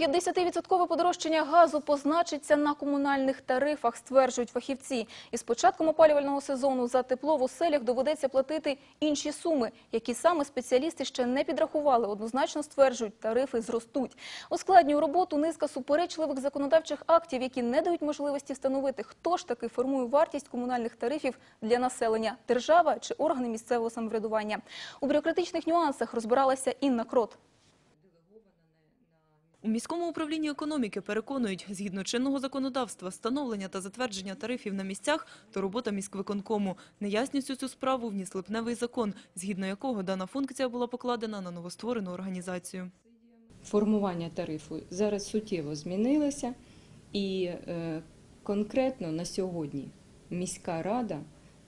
50% подорожчання газу позначиться на комунальних тарифах, стверджують фахівці. І з початком опалювального сезону за тепло в оселях доведеться платити інші суми, які саме спеціалісти ще не підрахували. Однозначно стверджують, тарифи зростуть. Ускладнює роботу низка суперечливих законодавчих актів, які не дають можливості встановити, хто ж таки формує вартість комунальних тарифів для населення – держава чи органи місцевого самоврядування. У бюрократичних нюансах розбиралася Інна Крот. У міському управлінні економіки переконують, згідно чинного законодавства, встановлення та затвердження тарифів на місцях – то робота міськвиконкому. Неясність у цю справу вніс липневий закон, згідно якого дана функція була покладена на новостворену організацію. формування тарифу зараз суттєво змінилося, і е, конкретно на сьогодні міська рада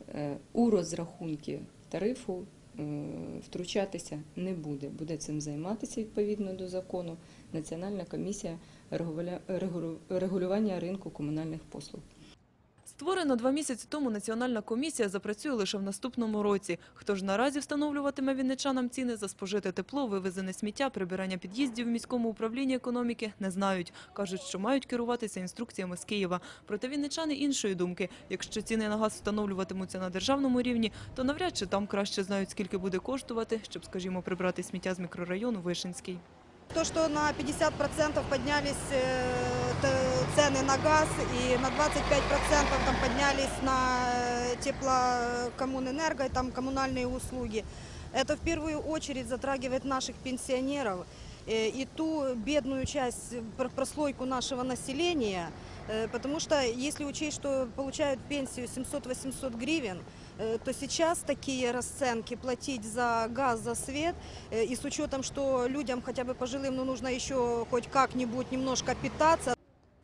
е, у розрахунки тарифу втручатися не буде. Буде цим займатися відповідно до закону Національна комісія регулювання ринку комунальних послуг. Створена два місяці тому Національна комісія запрацює лише в наступному році. Хто ж наразі встановлюватиме вінничанам ціни за спожите тепло, вивезене сміття, прибирання під'їздів в міському управлінні економіки, не знають. Кажуть, що мають керуватися інструкціями з Києва. Проте вінничани іншої думки. Якщо ціни на газ встановлюватимуться на державному рівні, то навряд чи там краще знають, скільки буде коштувати, щоб, скажімо, прибрати сміття з мікрорайону Вишинський. То, что на 50% поднялись э, т- цены на газ и на 25% там поднялись на э, теплокоммунэнерго, и там коммунальные услуги. Это в первую очередь затрагивает наших пенсионеров э, и ту бедную часть, э, пр- прослойку нашего населения, э, потому что если учесть, что получают пенсию 700-800 гривен, э, то сейчас такие расценки платить за газ, за свет, э, и с учетом, что людям хотя бы пожилым ну, нужно еще хоть как-нибудь немножко питаться,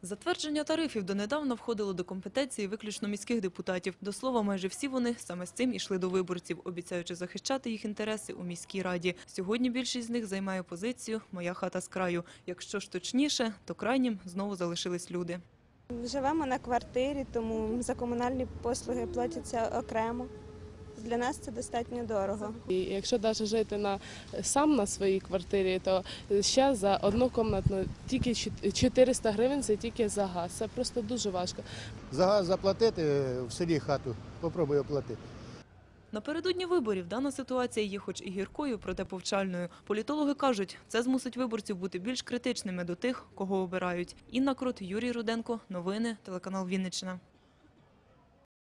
Затвердження тарифів донедавна входило до компетенції виключно міських депутатів. До слова, майже всі вони саме з цим ішли до виборців, обіцяючи захищати їх інтереси у міській раді. Сьогодні більшість з них займає позицію «Моя хата з краю». Якщо ж точніше, то крайнім знову залишились люди. Живемо на квартирі, тому за комунальні послуги платяться окремо. Для нас це достатньо дорого. І якщо навіть жити на сам на своїй квартирі, то ще за одну кімнатну тільки 400 гривень це тільки за газ. Це просто дуже важко. За газ заплатити в селі хату, спробую оплатити. Напередодні виборів дана ситуація є хоч і гіркою, проте повчальною. Політологи кажуть, це змусить виборців бути більш критичними до тих, кого обирають. Інна Крут, Юрій Руденко. Новини, телеканал Вінниччина.